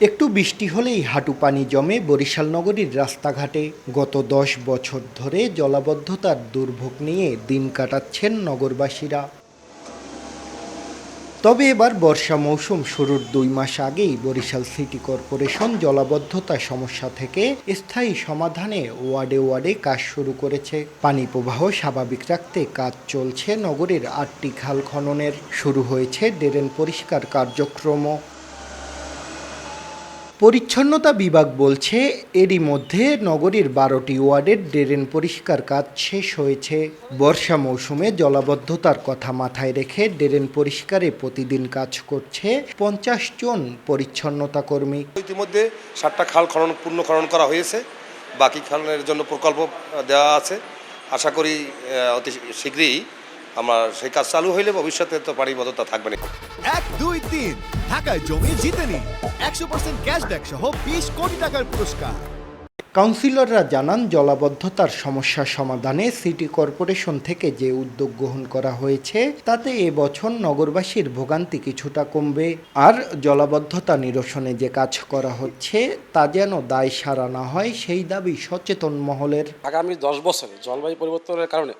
একটু বৃষ্টি হলেই হাঁটু পানি জমে বরিশাল নগরীর রাস্তাঘাটে গত দশ বছর ধরে জলাবদ্ধতার দুর্ভোগ নিয়ে দিন কাটাচ্ছেন নগরবাসীরা। তবে এবার বর্ষা মৌসুম শুরুর দুই মাস আগেই বরিশাল সিটি কর্পোরেশন জলাবদ্ধতা সমস্যা থেকে স্থায়ী সমাধানে ওয়ার্ডে ওয়ার্ডে কাজ শুরু করেছে। পানি প্রবাহ স্বাভাবিক রাখতে কাজ চলছে নগরের আটটি খাল খননের। শুরু হয়েছে ড্রেন পরিষ্কার কার্যক্রমও। পরিচ্ছন্নতা বিভাগ বলছে, এরই মধ্যে নগরীর বারোটি ওয়ার্ডের ড্রেন পরিষ্কার কাজ শেষ হয়েছে। বর্ষা মৌসুমে জলাবদ্ধতার কথা মাথায় রেখে ড্রেন পরিষ্কারে প্রতিদিন কাজ করছে পঞ্চাশ জন পরিচ্ছন্নতা কর্মী। ইতিমধ্যে সাতটা খাল খনন, পূর্ণ খনন করা হয়েছে। বাকি খননের জন্য প্রকল্প দেওয়া আছে। আশা করি অতি শীঘ্রই আমার সেই কাজ চালু হইলে ভবিষ্যতে তো পানিবদ্ধতা থাকবে না। এক দুই তিন। ঢাকায় জমি জিতে নিন। একশো পার্সেন্ট ক্যাশব্যাক সহ বিশ কোটি টাকার পুরস্কার। কাউন্সিলররা জানান জলাবদ্ধতার সমস্যা সমাধানে সিটি কর্পোরেশন থেকে যে উদ্যোগ গ্রহণ করা হয়েছে তাতে এবছর নগরবাসীর ভোগান্তি কিছুটা কমবে। আর জলাবদ্ধতা নিরসনে যে কাজ করা হচ্ছে তা যেন দায় সারা না হয় সেই দাবি সচেতন মহলের। আগামী দশ বছরে জলবায়ু পরিবর্তনের কারণে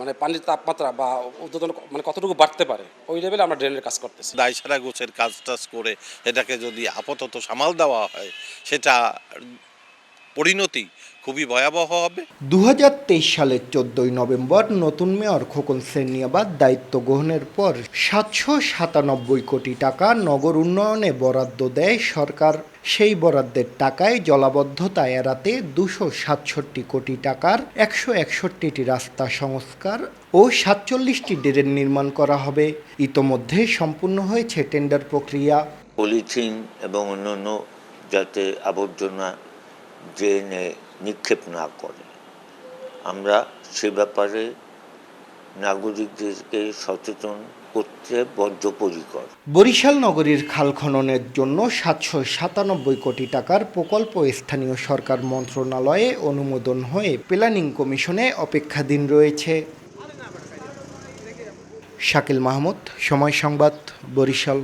মানে পানির তাপমাত্রা বা উদ্বোধন মানে কতটুকু বাড়তে পারে, ওই লেভেলে আমরা ড্রেনের কাজ করতেছি। দায় সারা গোছের কাজ টাজ করে এটাকে যদি আপাতত সামাল দেওয়া হয়, সেটা পরিণতি খুবই ভয়াবহ হবে। দু সালের চোদ্দই নভেম্বর নতুন মেয়র খোকন সেনিয়াবাদ দায়িত্ব গ্রহণের পর সাতশো সাতানব্বই কোটি টাকা নগর উন্নয়নে বরাদ্দ দেয় সরকার। সেই বরাদ্দের টাকায় জলাবদ্ধতা এড়াতে দুশো সাতষট্টি কোটি টাকার একশো একষট্টিটি রাস্তা সংস্কার ও সাতচল্লিশটি ড্রেন নির্মাণ করা হবে। ইতোমধ্যে সম্পূর্ণ হয়েছে টেন্ডার প্রক্রিয়া। পলিথিন এবং অন্যান্য যাতে আবর্জনা ড্রেনে নিক্ষেপ না করে। আমরা সে ব্যাপারে নাগরিকদেরকে সচেতন করতে বদ্ধপরিকর। বরিশাল নগরীর খাল খননের জন্য সাতশো সাতানব্বই কোটি টাকার প্রকল্প স্থানীয় সরকার মন্ত্রণালয়ে অনুমোদন হয়ে প্ল্যানিং কমিশনে অপেক্ষাধীন রয়েছে। শাকিল মাহমুদ, সময় সংবাদ, বরিশাল।